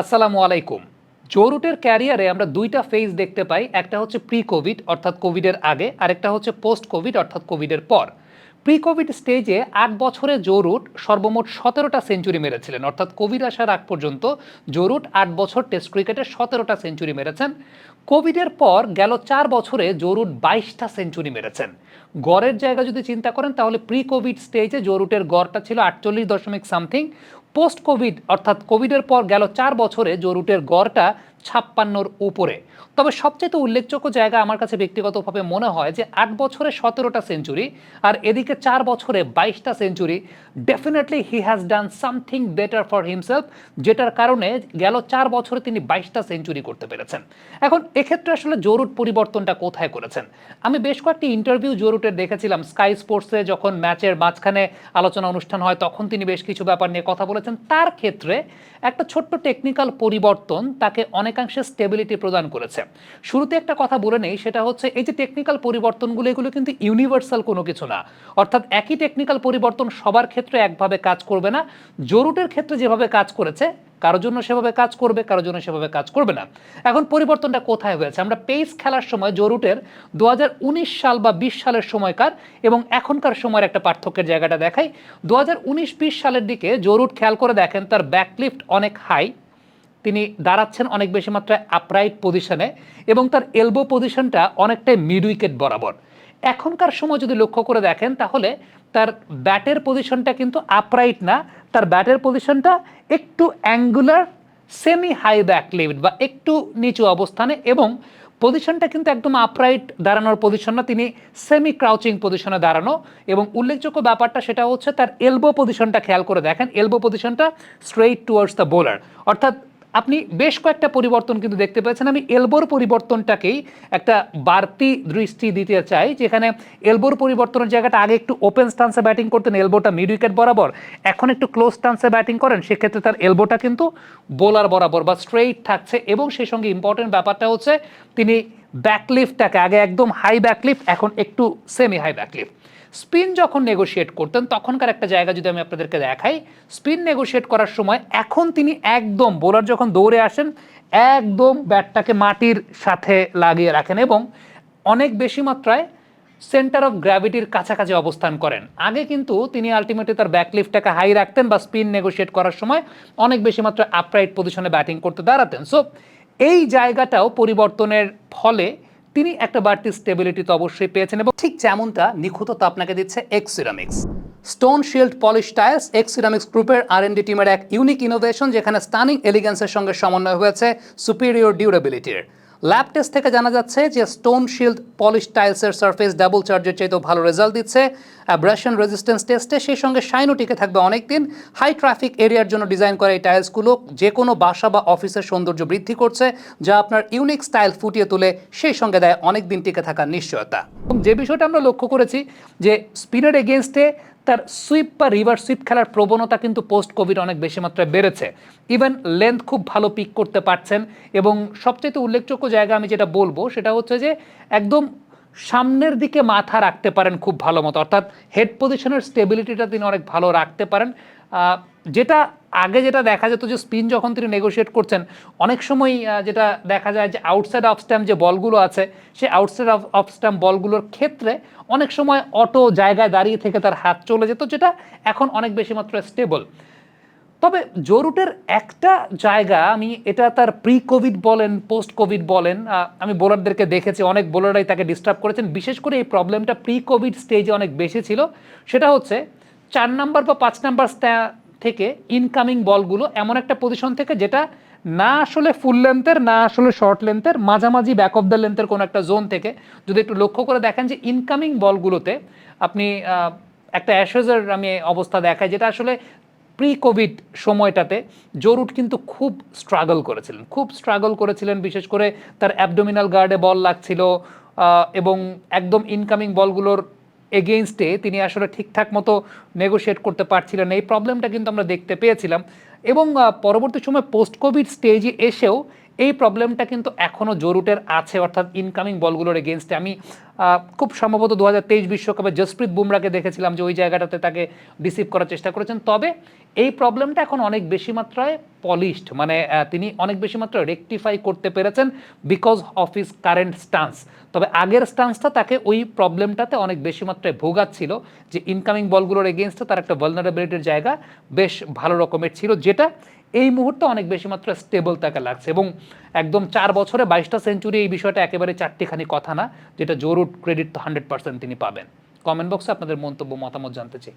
আসসালামু আলাইকুম। জোরুটের ক্যারিয়ারে আমরা দুইটা ফেজ দেখতে পাই, একটা হচ্ছে প্রি কোভিড অর্থাৎ কোভিডের আগে, আরেকটা হচ্ছে পোস্ট কোভিড অর্থাৎ কোভিডের পর। প্রি কোভিড স্টেজে আট বছরে জোরুট সর্বমোট সতেরোটা সেঞ্চুরি মেরেছিলেন, অর্থাৎ কোভিড আসার আগ পর্যন্ত জোরুট আট বছর টেস্ট ক্রিকেটে সতেরোটা সেঞ্চুরি মেরেছেন। কোভিডের পর গেল চার বছরে জোরুট বাইশটা সেঞ্চুরি মেরেছেন। গড়ের জায়গা যদি চিন্তা করেন, তাহলে প্রি কোভিড স্টেজে জোরুটের গড়টা ছিল আটচল্লিশ দশমিক সামথিং পোস্ট কোভিড অর্থাৎ কোভিডের পর গেল চার বছরে জোরুটের গড়টা ছাপ্পান্নর উপরে। তবে সবচেয়ে উল্লেখযোগ্য জায়গা আমার কাছে ব্যক্তিগতভাবে মনে হয় যে আট বছরে সতেরোটা সেঞ্চুরি আর এদিকে চার বছরে বাইশটা century. Definitely he has done something better for himself যেটার কারণে গেল চার বছরে তিনি বাইশটা সেঞ্চুরি করতে পেরেছেন। এখন এক্ষেত্রে আসলে জোরুট পরিবর্তনটা কোথায় করেছেন? আমি বেশ কয়েকটি ইন্টারভিউ জোরুটের দেখেছিলাম। স্কাই স্পোর্টসে যখন ম্যাচের মাঝখানে আলোচনা অনুষ্ঠান হয়, তখন তিনি বেশ কিছু ব্যাপার নিয়ে কথা বলেছেন তার ক্ষেত্রে একটা ছোট্ট টেকনিক্যাল পরিবর্তন তাকে অনেকাংশে স্টেবিলিটি প্রদান করেছে। শুরুতে একটা কথা বলে নেই, সেটা হচ্ছে এই যে টেকনিক্যাল পরিবর্তনগুলো, এগুলো কিন্তু ইউনিভার্সাল কোনো কিছু না। অর্থাৎ একই টেকনিক্যাল পরিবর্তন সবার ক্ষেত্রে একভাবে কাজ করবে না। জরুটের ক্ষেত্রে যেভাবে কাজ করেছে কারোর জন্য সেভাবে কাজ করবে, কারোর জন্য সেভাবে কাজ করবে না। এখন পরিবর্তনটা কোথায় হয়েছে? আমরা পেস খেলার সময় জরুটের দু হাজার উনিশ সাল বা বিশ সালের সময়কার এবং এখনকার সময়ের একটা পার্থক্যের জায়গাটা দেখাই। দু হাজার সালের দিকে জরুট খেয়াল করে দেখেন, তার ব্যাকলিফট অনেক হাই। তিনি দাঁড়াচ্ছেন অনেক বেশি মাত্রায় আপরাইট পজিশনে এবং তার এলবো পজিশনটা অনেকটাই মিড উইকেট বরাবর। এখনকার সময় যদি লক্ষ্য করে দেখেন, তাহলে তার ব্যাটের পজিশনটা কিন্তু আপরাইট না। তার ব্যাটের পজিশনটা একটু angular semi high back lift বা একটু নিচু অবস্থানে এবং পজিশনটা কিন্তু একদম আপরাইট দাঁড়ানোর পজিশন না, তিনি সেমি ক্রাউচিং পজিশনে দাঁড়ানো এবং উল্লেখযোগ্য ব্যাপারটা সেটা হচ্ছে তার এলবো পজিশনটা খেয়াল করে দেখেন। এলবো পজিশনটা স্ট্রেইট টুয়ার্ডস দ্য বোলার অর্থাৎ আপনি বেশ কয়েকটা পরিবর্তন কিন্তু দেখতে পেয়েছেন। আমি এলবোর পরিবর্তনটাকেই একটা বাড়তি দৃষ্টি দিতে চাই, যেখানে এলবোর পরিবর্তনের জায়গাটা আগে একটু ওপেন স্টান্সে ব্যাটিং করতেন, এলবোটা মিড উইকেট বরাবর। এখন একটু ক্লোজ স্টান্সে ব্যাটিং করেন, সেক্ষেত্রে তার এলবোটা কিন্তু বোলার বরাবর বা স্ট্রেইট থাকছে। এবং সেই সঙ্গে ইম্পর্টেন্ট ব্যাপারটা হচ্ছে, তিনি ব্যাকলিফটটাকে আগে একদম হাই ব্যাকলিফট এখন একটু সেমি হাই ব্যাকলিফট স্পিন যখন নেগোশিয়েট করতেন, তখনকার একটা জায়গা যদি আমি আপনাদেরকে দেখাই, স্পিন নেগোশিয়েট করার সময় এখন তিনি একদম বোলার যখন দৌড়ে আসেন, একদম ব্যাটটাকে মাটির সাথে লাগিয়ে রাখেন এবং অনেক বেশি মাত্রায় সেন্টার অফ গ্র্যাভিটির কাছাকাছি অবস্থান করেন। আগে কিন্তু তিনি আলটিমেটলি তার ব্যাকলিফটটাকে হাই রাখতেন বা স্পিন নেগোশিয়েট করার সময় অনেক বেশি মাত্রায় আপরাইট পজিশনে ব্যাটিং করতে দাঁড়াতেন। সো এই জায়গাটাও পরিবর্তনের ফলে তিনি একটা বাড়তি স্টেবিলিটি তো অবশ্যই পেয়েছেন এবং ঠিক যেমনটা নিখুঁত নিখুঁততা আপনাকে দিচ্ছে X ceramics stone shield polish tiles X ceramics গ্রুপের আর এন ডি টিমের এক ইউনিক ইনোভেশন যেখানে স্টানিং এলিগেন্সের সঙ্গে সমন্বয় হয়েছে সুপিরিয়র ডিউরেবিলিটির ল্যাব টেস্ট থেকে জানা যাচ্ছে যে স্টোন শিল্ড পলিশ টাইলসের সারফেস ডাবল চার্জের চাইতেও ভালো রেজাল্ট দিচ্ছে। অ্যাব্রাশন রেজিস্ট্যান্স টেস্টে সেই সঙ্গে শাইনও টিকে থাকবে অনেক দিন হাই ট্রাফিক এরিয়ার জন্য ডিজাইন করা এই টাইলসগুলো যে কোনো বাসা বা অফিসের সৌন্দর্য বৃদ্ধি করছে, যা আপনার ইউনিক স্টাইল ফুটিয়ে তুলে, সেই সঙ্গে দেয় অনেক দিন টিকে থাকার নিশ্চয়তা। এবং যে বিষয়টা আমরা লক্ষ্য করেছি যে স্পিনের এগেনস্টে তার সুইপ বা রিভার সুইপ খেলার প্রবণতা কিন্তু পোস্ট কোভিড অনেক বেশি মাত্রায় বেড়েছে। ইভেন লেন্থ খুব ভালো পিক করতে পারছেন এবং সবচেয়ে উল্লেখযোগ্য জায়গা আমি যেটা বলব সেটা হচ্ছে যে একদম সামনের দিকে মাথা রাখতে পারেন খুব ভালো মতো। অর্থাৎ হেড পজিশনের স্টেবিলিটিটা তিনি অনেক ভালো রাখতে পারেন। যেটা আগে যেটা দেখা যেত যে স্পিন যখন তিনি নেগোশিয়েট করছেন, অনেক সময় যেটা দেখা যায় যে আউটসাইড অফ স্ট্যাম্প যে বলগুলো আছে, সেই আউটসাইড অফ অফ স্ট্যাম্প বলগুলোর ক্ষেত্রে অনেক সময় অটো জায়গায় দাঁড়িয়ে থেকে তার হাত চলে যেত, যেটা এখন অনেক বেশি মাত্রায় স্টেবল তবে জরুটের একটা জায়গা, আমি এটা তার প্রি কোভিড বলেন পোস্ট কোভিড বলেন আমি বোলারদেরকে দেখেছি, অনেক বোলাররাই তাকে ডিস্টার্ব করেছেন। বিশেষ করে এই প্রবলেমটা প্রি কোভিড স্টেজে অনেক বেশি ছিল। সেটা হচ্ছে চার নাম্বার বা পাঁচ নাম্বার থেকে ইনকামিং বলগুলো এমন একটা পজিশন থেকে যেটা না আসলে ফুল লেন্থের না আসলে শর্ট লেন্থের মাঝামাঝি ব্যাক অফ দ্য লেন্থের কোনো একটা জোন থেকে যদি একটু লক্ষ্য করে দেখেন যে ইনকামিং বলগুলোতে আপনি একটা অ্যাশেজের আমি অবস্থা দেখাই যেটা আসলে প্রি কোভিড সময়টাতে জরুট কিন্তু খুব স্ট্রাগল করেছিলেন। খুব স্ট্রাগল করেছিলেন, বিশেষ করে তার অ্যাবডোমিনাল গার্ডে বল লাগছিল এবং একদম ইনকামিং বলগুলোর এগেইনস্টে তিনি আসলে ঠিকঠাক মতো নেগোশিয়েট করতে পারছিলেন এই প্রবলেমটা কিন্তু আমরা দেখতে পেয়েছিলাম। এবং পরবর্তী সময় পোস্ট কোভিড স্টেজে এসেও এই প্রবলেমটা কিন্তু এখনও জরুটের আছে, অর্থাৎ ইনকামিং বলগুলোর এগেনস্টে আমি খুব সম্ভবত দু হাজার তেইশ বিশ্বকাপে জসপ্রীত বুমরাকে দেখেছিলাম যে ওই জায়গাটাতে তাকে রিসিভ করার চেষ্টা করেছেন। তবে এই প্রবলেমটা এখন অনেক বেশি মাত্রায় পলিশড মানে তিনি অনেক বেশি মাত্রায় রেকটিফাই করতে পেরেছেন because of his current stance তবে আগের স্টান্সটা তাকে ওই প্রবলেমটাতে অনেক বেশি মাত্রায় ভোগাচ্ছিল যে ইনকামিং বলগুলোর এগেনস্টে তার একটা ভালনারেবিলিটির জায়গা বেশ ভালো রকমের ছিল, যেটা এই মুহূর্তে অনেক বেশি মাত্রায় স্টেবল তাকে লাগছে। এবং একদম চার বছরে বাইশটা সেঞ্চুরি এই বিষয়টা একেবারে চারটিখানি কথা না, যেটা জোরুট ক্রেডিট তো হান্ড্রেড পার্সেন্ট তিনি পাবেন। কমেন্ট বক্সে আপনাদের মন্তব্য মতামত জানতে চাই।